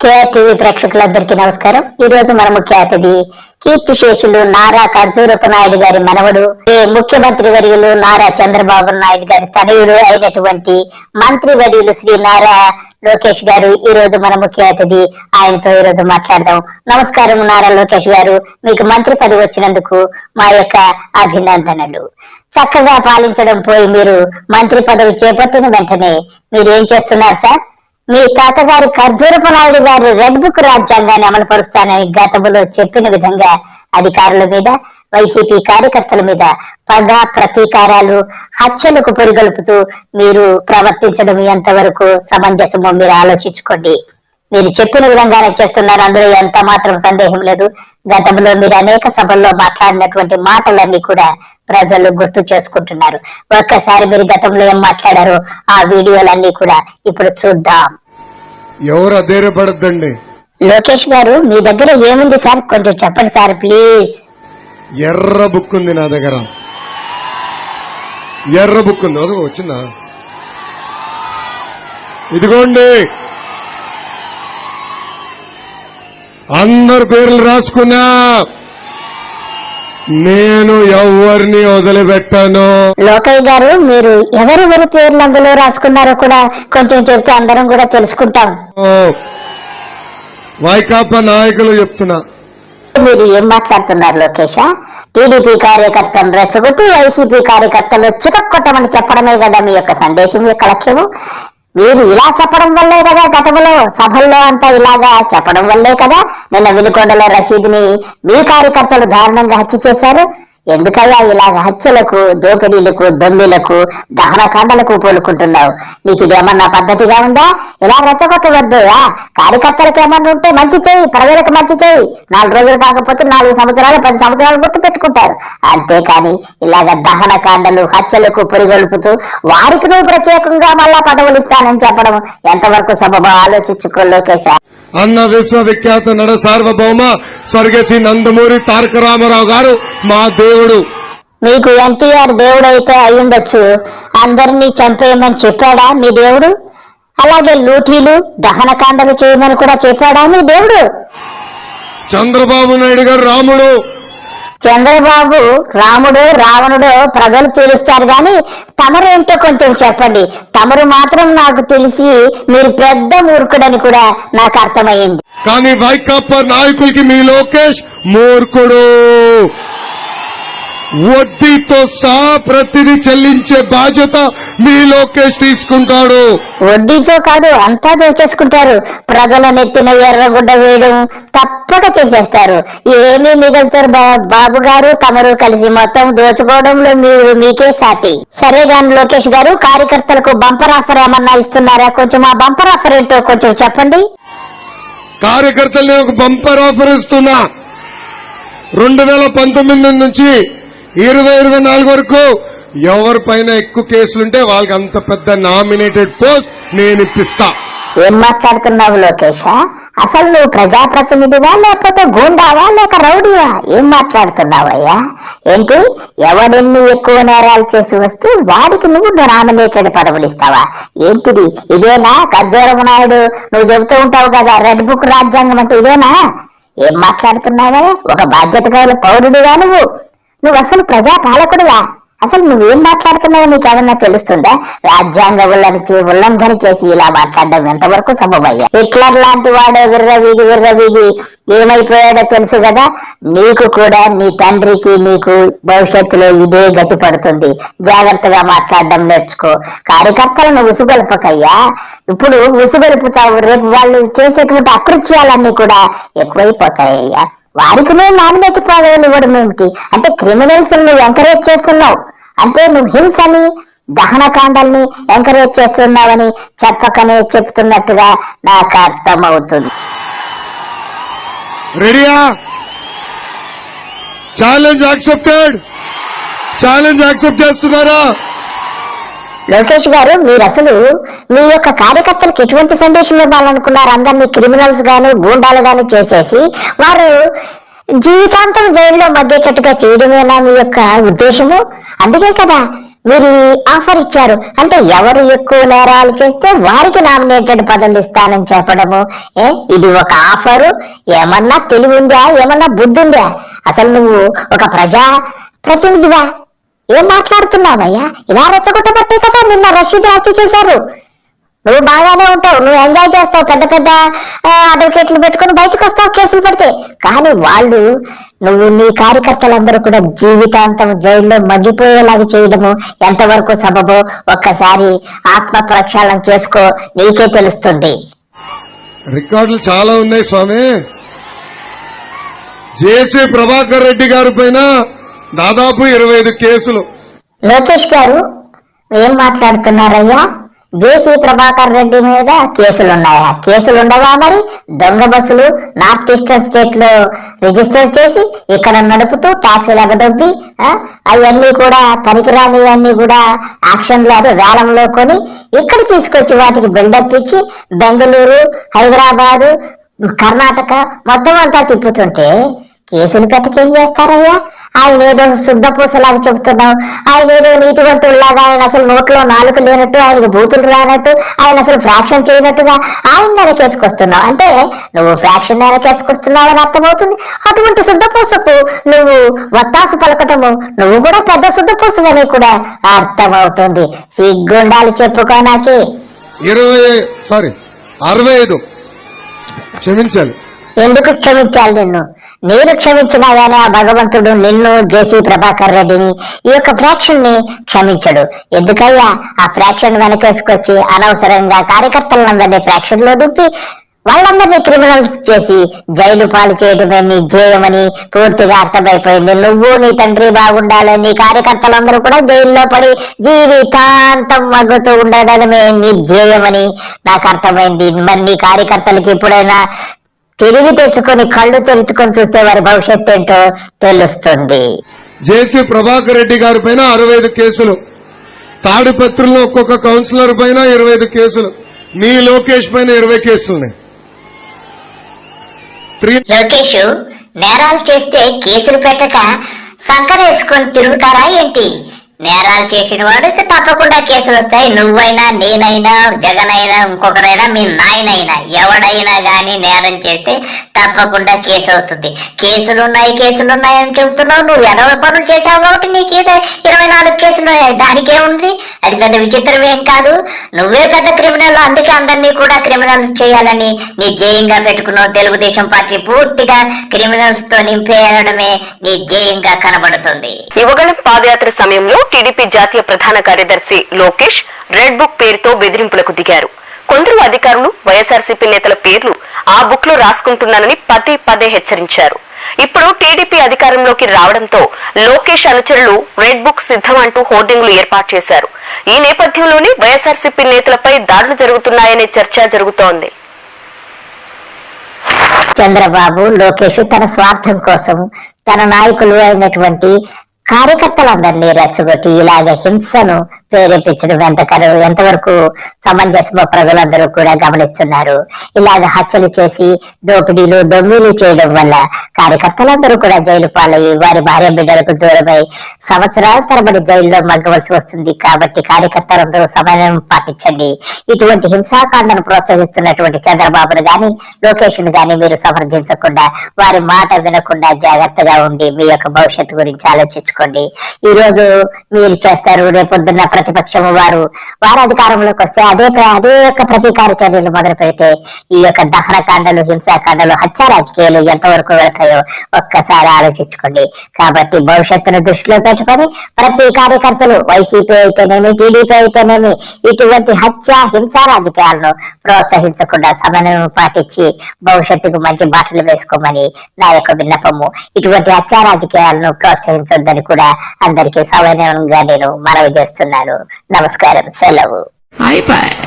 కేఆర్టీవీ ప్రేక్షకులందరికీ నమస్కారం. ఈ రోజు మన ముఖ్య అతిథి కీర్తి శేషులు నారా ఖర్జూరపు నాయుడు గారి మనవడు ఏ ముఖ్యమంత్రి వర్యులు నారా చంద్రబాబు నాయుడు గారి తనయుడు అయినటువంటి మంత్రి వర్యులు శ్రీ నారా లోకేష్ గారు ఈ రోజు మన ముఖ్య అతిథి. ఆయనతో ఈ రోజు మాట్లాడదాం. నమస్కారం నారా లోకేష్ గారు. మీకు మంత్రి పదవి వచ్చినందుకు మా యొక్క అభినందనలు. చక్కగా పాలించడం పోయి మీరు మంత్రి పదవి చేపట్టిన వెంటనే మీరు ఏం చేస్తున్నారు సార్? మీ తాతగారు ఖర్జూరపు నాయుడు గారు రెడ్ బుక్ రాజ్యాంగాన్ని అమలుపరుస్తానని గతంలో చెప్పిన విధంగా అధికారుల మీద వైసీపీ కార్యకర్తల మీద పగ ప్రతీకారాలు హత్యలకు పొరిగొల్పుతూ మీరు ప్రవర్తించడం ఎంతవరకు సమంజసమో మీరు ఆలోచించుకోండి. మీరు చెప్పిన విధంగానే చేస్తున్నారు. అందులో ఎంత మాత్రం సందేహం లేదు. గతంలో మీరు అనేక సభల్లో మాట్లాడినటువంటి మాటలన్నీ కూడా ప్రజలు గుర్తు చేసుకుంటున్నారు. ఒక్కసారి మీరు గతంలో ఏం మాట్లాడారో ఆ వీడియోలన్నీ కూడా ఇప్పుడు చూద్దాం. ఎవరు అధైర్యపడద్దండి. లోకేష్ గారు మీ దగ్గర ఏముంది సార్? కొంచెం చెప్పండి సార్ ప్లీజ్. ఎర్ర బుక్ ఉంది నా దగ్గర. ఎర్ర బుక్ ఉంది. వచ్చిందా? ఇదిగోండి. అందరు పేర్లు రాసుకున్నా. నేను ఎవరిని వదిలిపెట్టాను. లోకయ్య గారు మీరు ఎవరెవరి పేర్లు అందులో రాసుకున్నారో కూడా కొంచెం చెప్తే అందరం కూడా తెలుసుకుంటాం. వైకాపా నాయకులు చెప్తున్నా. మీరు ఏం మాట్లాడుతున్నారు లోకేష్? టీడీపీ కార్యకర్తలను రెచ్చగొట్టి వైసీపీ కార్యకర్తలు చితక్కొట్టమని చెప్పడమే కదా మీ యొక్క సందేశం యొక్క లక్ష్యము. మీరు ఇలా చెప్పడం వల్లే కదా గతంలో సభల్లో అంతా ఇలాగా చెప్పడం వల్లే కదా నిన్న వినుకొండలో రషీద్ని మీ కార్యకర్తలు దారుణంగా హత్య చేశారు. ఎందుకయ్యా ఇలాగ హత్యలకు దోపిడీలకు దొమ్మిలకు దహనకాండలకు పోలుకుంటున్నావు? నీకు ఇదేమన్నా పద్ధతిగా ఉందా? ఇలా రెచ్చగొట్టవద్దయ్యా కార్యకర్తలకు ఏమన్నా ఉంటే మంచి చేయి ప్రజలకు మంచి చేయి నాలుగు రోజులు కాకపోతే నాలుగు సంవత్సరాలు పది సంవత్సరాలు గుర్తు పెట్టుకుంటారు. అంతేకాని ఇలాగ దహన కాండలు హత్యలకు పొరిగొలుపుతూ వారికి నువ్వు ప్రత్యేకంగా మళ్ళా పదవులు ఇస్తానని చెప్పడం ఎంతవరకు సబబా? ఆలోచించుకో లోకేష్. అన్న విశ్వవిఖ్యాత నడ సార్వభౌమ స్వర్గశ్రీ నందమూరి తారక రామారావు గారు మా దేవుడు. మీకు ఎన్టీఆర్ దేవుడైతే అయ్యుండొచ్చు. అందరినీ చంపేయమని చెప్పాడా మీ దేవుడు? అలాగే లూటీలు దహనకాండలు చేయమని కూడా చెప్పాడా మీ దేవుడు? చంద్రబాబు నాయుడు గారు రాముడు. చంద్రబాబు రాముడు రావణుడు ప్రజలు తెలుస్తారు గాని తమరేంటో కొంచెం చెప్పండి. తమరు మాత్రం నాకు తెలిసి మీరు పెద్ద మూర్ఖుడని కూడా నాకు అర్థమైంది. కానీ వైకాపా నాయకులకి మీ లోకేష్ మూర్ఖుడు. వడ్డీతో సహా ప్రతిదీ చెల్లించే బాధ్యత మీ లోకేష్ తీసుకుంటాడు. వడ్డీతో కాదు అంతా దోచేసుకుంటారు ప్రజల నెత్తిన ఎర్రగుడ్డ వేయడం తప్పక చేసేస్తారు. ఏమీ మిగులుతారు బాబు గారు తమరు కలిసి మొత్తం దోచుకోవడంలో మీరు మీకే సాటి. సరే గాని లోకేష్ గారు కార్యకర్తలకు బంపర్ ఆఫర్ ఏమన్నా ఇస్తున్నారా? కొంచెం ఆ బంపర్ ఆఫర్ ఏంటో కొంచెం చెప్పండి. కార్యకర్తల్ని ఒక బంపర్ ఆఫర్ ఇస్తున్నా. రెండు వేల పంతొమ్మిది నుంచి ఇరవై ఇరవై నాలుగు వరకు ఎవరిపైన ఎక్కువ కేసులుంటే వాళ్ళకి అంత పెద్ద నామినేటెడ్ పోస్ట్ నేను ఇప్పిస్తా. ఏం మాట్లాడుతున్నావు లోకేష్? అసలు నువ్వు ప్రజాప్రతినిధివా లేకపోతే గూండావా లేక రౌడీవా? ఏం మాట్లాడుతున్నావయ్యా ఏంటి? ఎవడెన్ని ఎక్కువ నేరాలు చేసి వస్తే వాడికి నువ్వు నామినేటెడ్ పదవులు ఇస్తావా? ఏంటిది? ఇదేనా? ఖర్జూరం నాయుడు? నువ్వు చెబుతూ ఉంటావు కదా రెడ్ బుక్ రాజ్యాంగం అంటే ఇదేనా? ఏం మాట్లాడుతున్నావా? ఒక బాధ్యత గల పౌరుడిగా నువ్వు? నువ్వు అసలు ప్రజా పాలకుడివా అసలు నువ్వేం మాట్లాడుతున్నావో నీకు ఏమన్నా తెలుస్తుందా? రాజ్యాంగ ఉల్లంఘన చేసి ఇలా మాట్లాడడం ఎంతవరకు సబబయ్యా? హిట్లర్ లాంటి వాడే విర్రవీగి విర్రవీగి ఏమైపోయాడో తెలుసు కదా? నీకు కూడా నీ తండ్రికి నీకు భవిష్యత్తులో ఇదే గతి పడుతుంది. జాగ్రత్తగా మాట్లాడడం నేర్చుకో. కార్యకర్తలను ఉసుగొలపకయ్యా. ఇప్పుడు ఉసుగొలుపుతావు. రేపు వాళ్ళు చేసేటువంటి అకృత్యాలన్నీ కూడా ఎక్కువైపోతాయ్యా వారికి నువ్వు నామినేట్ పదవులు ఇవ్వడం ఏమిటి? అంటే క్రిమినల్స్ నువ్వు ఎంకరేజ్ చేస్తున్నావు. అంటే నువ్వు హింసని దహనకాండల్ని ఎంకరేజ్ చేస్తున్నావని చెప్పకనే చెప్తున్నట్టుగా నాకు అర్థమవుతుంది. రెడీయా? Challenge accepted. ఛాలెంజ్ యాక్సెప్ట్ చేస్తున్నారా? లోకేష్ గారు మీరు అసలు మీ యొక్క కార్యకర్తలకు ఎటువంటి సందేశం ఇవ్వాలనుకున్నారు? అందరినీ క్రిమినల్స్ గాని గూండాలు గాని చేసేసి వారు జీవితాంతం జైల్లో మగ్గేటట్టుగా చేయడమేనా మీ యొక్క ఉద్దేశము? అందుకే కదా మీరు ఆఫర్ ఇచ్చారు. అంటే ఎవరు ఎక్కువ నేరాలు చేస్తే వారికి నామినేటెడ్ పదవులు ఇస్తానని చెప్పడము. ఏ? ఇది ఒక ఆఫరు. ఏమన్నా తెలివి ఉందా? ఏమన్నా బుద్ధి ఉందా? అసలు నువ్వు ఒక ప్రజా ప్రతినిధివా? ఏం మాట్లాడుతున్నావయ్యా? ఇలా రెచ్చగొట్టబట్టే కదా నిన్న రషీద్ హత్య చేశారు. నువ్వు బాగానే ఉంటావు నువ్వు ఎంజాయ్ చేస్తావు పెద్ద పెద్ద అడ్వకేట్లు పెట్టుకుని బయటకు వస్తావు కేసులు పెడితే. కానీ వాళ్ళు నువ్వు నీ కార్యకర్తలందరూ కూడా జీవితాంతం జైల్లో మగ్గిపోయేలాగా చేయడము ఎంతవరకు సబబో? ఒక్కసారి ఆత్మ ప్రక్షాళన చేసుకో నీకే తెలుస్తుంది. రికార్డులు చాలా ఉన్నాయి స్వామి. జేసీ ప్రభాకర్ రెడ్డి గారి పైన దాదాపు ఇరవై ఐదు కేసులు. లోకేష్ గారు ఏం మాట్లాడుతున్నారయ్యా? జేసీ ప్రభాకర్ రెడ్డి మీద కేసులున్నాయా? కేసులుండవా మరి? దొంగ బస్సులు నార్త్ ఈస్టర్న్ స్టేట్లో రిజిస్టర్ చేసి ఇక్కడ నడుపుతూ ట్యాక్సీలు ఎగదొబ్బి అవన్నీ కూడా పనికిరానివన్నీ కూడా యాక్షన్ లేదు వేలంలో కొని ఇక్కడ తీసుకొచ్చి వాటికి బిల్డప్ ఇచ్చి బెంగళూరు హైదరాబాదు కర్ణాటక మొత్తం అంతా తిప్పుతుంటే కేసులు పెట్టకేం చేస్తారయ్యా ఆయన ఏదో శుద్ధపూసలాగా చెబుతున్నాం ఆయన ఏదో నీతివంతుల్లాగా ఆయన అసలు నోట్లో నాలుగు లేనట్టు ఆయనకు బూతులు రానట్టు ఆయన అసలు ఫ్రాక్షన్ చేయనట్టుగా ఆయన వెనకేసుకొస్తున్నావు అంటే నువ్వు ఫ్రాక్షన్ వెనకేసుకొస్తున్నావు అని అర్థమవుతుంది. అటువంటి శుద్ధపూసకు నువ్వు వత్తాసు పలకటము నువ్వు కూడా పెద్ద శుద్ధపూసని కూడా అర్థమవుతుంది. సిగ్గుండాలి చెప్పుకో నాకి ఇరవై సారీ అరవై ఐదు. క్షమించాలి. ఎందుకు క్షమించాలి నిన్ను? నేను క్షమించినా గానీ ఆ భగవంతుడు నిన్ను జేసీ ప్రభాకర్ రెడ్డిని ఈ యొక్క ఫ్రాక్షన్ని క్షమించడు. ఎందుకయ్యా? ఆ ఫ్రాక్షన్ వెనకేసుకొచ్చి అనవసరంగా కార్యకర్తలందరినీ ఫ్రాక్షన్లో దుప్పి వాళ్ళందరినీ క్రిమినల్స్ చేసి జైలు పాలు చేయడమే నీ ధ్యేయమని పూర్తిగా అర్థమైపోయింది. నువ్వు నీ తండ్రి బాగుండాలి నీ కార్యకర్తలందరూ కూడా జైల్లో పడి జీవితాంతం మగ్గుతూ ఉండడమే నీ ధ్యేయమని నాకు అర్థమైంది. మరి నీ కార్యకర్తలకి ఎప్పుడైనా తెలివి తెచ్చుకొని కళ్ళు తెరుచుకొని చూస్తే వారి భవిష్యత్తు ఏంటో తెలుస్తుంది. జేసీ ప్రభాకర్ రెడ్డి గారి పైన అరవై కేసులు. తాడిపత్రుల్లో ఒక్కొక్క కౌన్సిలర్ పైన ఇరవై ఐదు కేసులు. మీ లోకేష్ పైన ఇరవై కేసులున్నాయి. లోకేష్ నేరాలు చేస్తే కేసులు పెట్టక సంకరేసుకొని తిరుగుతారా ఏంటి? నేరాలు చేసిన వాడికి తప్పకుండా కేసులు వస్తాయి. నువ్వైనా నేనైనా జగన్ అయినా ఇంకొకరైనా మీ నాయనైనా ఎవడైనా కానీ నేరం చేస్తే తప్పకుండా కేసు అవుతుంది కేసులు ఉన్నాయి కేసులు ఉన్నాయి అని చెబుతున్నావు. నువ్వు ఎనభై పనులు చేసావు కాబట్టి నీకు ఏదో ఇరవై నాలుగు కేసులు దానికి ఏముంది అది పెద్ద విచిత్రం ఏం కాదు. నువ్వే పెద్ద క్రిమినల్ అందుకే అందరినీ కూడా క్రిమినల్స్ చేయాలని నీ జేయంగా పెట్టుకున్నావు. తెలుగుదేశం పార్టీ పూర్తిగా క్రిమినల్స్తో నింపేయడమే నీ జేయంగా కనబడుతుంది. యువగళం పాదయాత్ర సమయంలో టీడీపీ జాతీయ ప్రధాన కార్యదర్శి లోకేష్ రెడ్ బుక్ పేరుతో బెదిరింపులకు దిగారు. కొందరు అధికారులు వైఎస్ఆర్సీపీ నేతల పేర్లు ఆ బుక్లో రాసుకుంటున్నానని పదే పదే హెచ్చరించారు. ఇప్పుడు టీడీపీ అధికారంలోకి రావడంతో లోకేష్ అనుచరులు రెడ్ బుక్ సిద్ధం అంటూ హోర్డింగ్లు ఏర్పాటు చేశారు. ఈ నేపథ్యంలోనే వైఎస్ఆర్సీపీ నేతలపై దాడులు జరుగుతున్నాయనే చర్చ జరుగుతోంది. చంద్రబాబు లోకేష్ తన స్వార్థం కోసం తన నాయకులు అయినటువంటి కార్యకర్తలందరినీ రెచ్చగొట్టి ఇలాగ హింసను ప్రేరేపించడం ఎంతకరు ఎంతవరకు సమంజసమో ప్రజలందరూ కూడా గమనిస్తున్నారు. ఇలాగ హత్యలు చేసి దోపిడీలు దొంగలు చేయడం వల్ల కార్యకర్తలందరూ కూడా జైలు పాలయ్యి వారి భార్య బిడ్డలకు దూరమై సంవత్సరాల తరబడి జైల్లో మగ్గవలసి వస్తుంది. కాబట్టి కార్యకర్తలందరూ సమయం పాటించండి. ఇటువంటి హింసాకాండను ప్రోత్సహిస్తున్నటువంటి చంద్రబాబును గాని లోకేష్ను గాని మీరు సమర్థించకుండా వారి మాట వినకుండా జాగ్రత్తగా ఉండి మీ యొక్క భవిష్యత్తు గురించి ఆలోచించుకోండి. ఈ రోజు మీరు చేస్తారు రేపొద్దున్న ప్రతిపక్షము వారు వారు అధికారంలోకి వస్తే అదే అదే యొక్క ప్రతీకార చర్యలు మొదలు పెడితే ఈ యొక్క దహనకాండలు హింసాకాండలు హత్య రాజకీయాలు ఎంతవరకు వెళ్తాయో ఒక్కసారి ఆలోచించుకోండి. కాబట్టి భవిష్యత్తును దృష్టిలో పెట్టుకొని ప్రతి కార్యకర్తలు వైసీపీ అయితేనేమి టీడీపీ అయితేనేమి ఇటువంటి హత్య హింసా రాజకీయాలను ప్రోత్సహించకుండా సమన్వయం పాటించి భవిష్యత్తుకు మంచి బాటలు వేసుకోమని నా యొక్క విన్నపము. ఇటువంటి హత్య రాజకీయాలను ప్రోత్సహించొద్దని కూడా అందరికీ సవినయంగా నేను మనవి చేస్తున్నాను. నమస్కారం. సెలవు. అయిపోయి